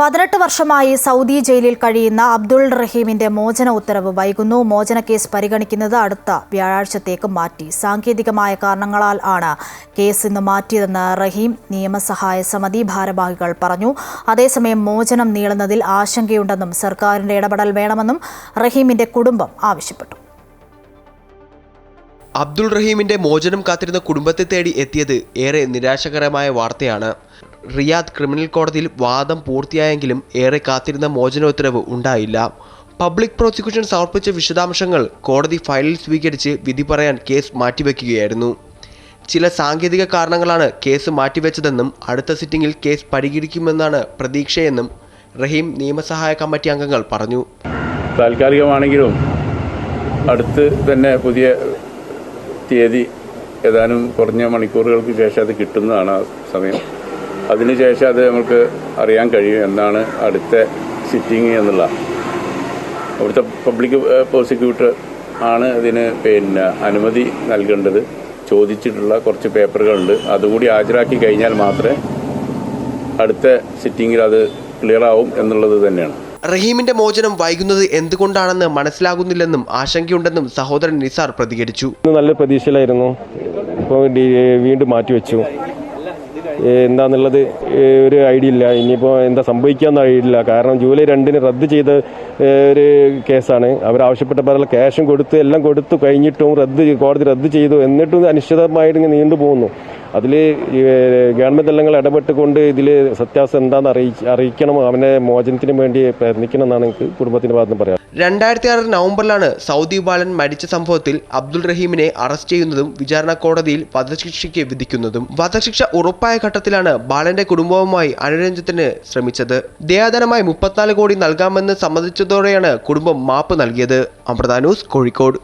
പതിനെട്ട് വർഷമായി സൗദി ജയിലിൽ കഴിയുന്ന അബ്ദുൾ റഹീമിന്റെ മോചന ഉത്തരവ് വൈകുന്നു. മോചന കേസ് പരിഗണിക്കുന്നത് അടുത്ത വ്യാഴാഴ്ചത്തേക്ക് മാറ്റി. സാങ്കേതികമായ കാരണങ്ങളാൽ ആണ് കേസ് ഇന്ന് മാറ്റിയതെന്ന് റഹീം നിയമസഹായ സമിതി ഭാരവാഹികൾ പറഞ്ഞു. അതേസമയം മോചനം നീളുന്നതിൽ ആശങ്കയുണ്ടെന്നും സർക്കാരിന്റെ ഇടപെടൽ വേണമെന്നും റഹീമിന്റെ കുടുംബം ആവശ്യപ്പെട്ടു. അബ്ദുൾ റഹീമിന്റെ മോചനം കാത്തിരുന്ന കുടുംബത്തെ തേടി എത്തിയത് ഏറെ നിരാശകരമായ വാർത്തയാണ്. റിയാദ് ക്രിമിനൽ കോടതിയിൽ വാദം പൂർത്തിയായെങ്കിലും ഏറെ കാത്തിരുന്ന മോചന ഉത്തരവ് ഉണ്ടായില്ല. പബ്ലിക് പ്രോസിക്യൂഷൻ സമർപ്പിച്ച വിശദാംശങ്ങൾ കോടതി ഫയലിൽ സ്വീകരിച്ച് വിധി പറയാൻ കേസ് മാറ്റിവെക്കുകയായിരുന്നു. ചില സാങ്കേതിക കാരണങ്ങളാണ് കേസ് മാറ്റിവെച്ചതെന്നും അടുത്ത സിറ്റിംഗിൽ കേസ് പരിഗണിക്കുമെന്നാണ് പ്രതീക്ഷയെന്നും റഹീം നിയമസഹായ കമ്മിറ്റി അംഗങ്ങൾ പറഞ്ഞു. താൽക്കാലികമാണെങ്കിലും അടുത്ത് തന്നെ പുതിയ തീയതി ഏതാനും കുറഞ്ഞ മണിക്കൂറുകൾക്ക് ശേഷം അത് കിട്ടുന്നതാണ് ആ സമയം. അതിനുശേഷം അത് നമുക്ക് അറിയാൻ കഴിയും എന്നാണ് അടുത്ത സിറ്റിംഗ് എന്നുള്ള. അവിടുത്തെ പബ്ലിക് പ്രോസിക്യൂട്ടർ ആണ് ഇതിന് പിന്നെ അനുമതി നൽകേണ്ടത്. ചോദിച്ചിട്ടുള്ള കുറച്ച് പേപ്പറുകളുണ്ട്. അതുകൂടി ഹാജരാക്കി കഴിഞ്ഞാൽ മാത്രമേ അടുത്ത സിറ്റിങ്ങിൽ അത് ക്ലിയർ ആവും എന്നുള്ളത് തന്നെയാണ്. റഹീമിന്റെ മോചനം വൈകുന്നത് എന്തുകൊണ്ടാണെന്ന് മനസ്സിലാകുന്നില്ലെന്നും ആശങ്കയുണ്ടെന്നും സഹോദരൻ നിസാർ പ്രതികരിച്ചു. ഇന്ന് നല്ല പ്രതീക്ഷയിലായിരുന്നു. ഇപ്പോൾ വീണ്ടും മാറ്റിവെച്ചു. എന്താന്നുള്ളത് ഒരു ഐഡിയ ഇല്ല. ഇനിയിപ്പോൾ എന്താ സംഭവിക്കാന്ന് അറിയില്ല കാരണം ജൂലൈ രണ്ടിന് റദ്ദ് ചെയ്ത ഒരു കേസാണ്. അവർ ആവശ്യപ്പെട്ട പോലെ ക്യാഷും കൊടുത്ത് എല്ലാം കൊടുത്തു കഴിഞ്ഞിട്ടും റദ്ദ് കോടതി റദ്ദ് ചെയ്തു. എന്നിട്ടും അനിശ്ചിതമായിട്ട് ഇങ്ങനെ നീണ്ടു പോകുന്നു അതിൽ ഗവൺമെന്റ് തലങ്ങൾ ഇടപെട്ടുകൊണ്ട് ഇതിൽ സത്യാവസ്ഥ എന്താണെന്ന് അറിയിച്ച് അറിയിക്കണം അവനെ മോചനത്തിന് വേണ്ടി പ്രയത്നിക്കണം എന്നാണ് എനിക്ക് കുടുംബത്തിന്റെ ഭാഗത്ത് പറയാം രണ്ടായിരത്തി ആറ് നവംബറിലാണ് സൗദി ബാലൻ മരിച്ച സംഭവത്തിൽ അബ്ദുൾ റഹീമിനെ അറസ്റ്റ് ചെയ്യുന്നതും വിചാരണ കോടതിയിൽ വധശിക്ഷയ്ക്ക് വിധിക്കുന്നതും. വധശിക്ഷ ഉറപ്പായ ഘട്ടത്തിലാണ് ബാലന്റെ കുടുംബവുമായി അനുരഞ്ജനത്തിന് ശ്രമിച്ചത്. ദയാധനമായി മുപ്പത്തിനാല് കോടി നൽകാമെന്ന് സമ്മതിച്ചതോടെയാണ് കുടുംബം മാപ്പ് നൽകിയത്. അമൃത ന്യൂസ് കോഴിക്കോട്.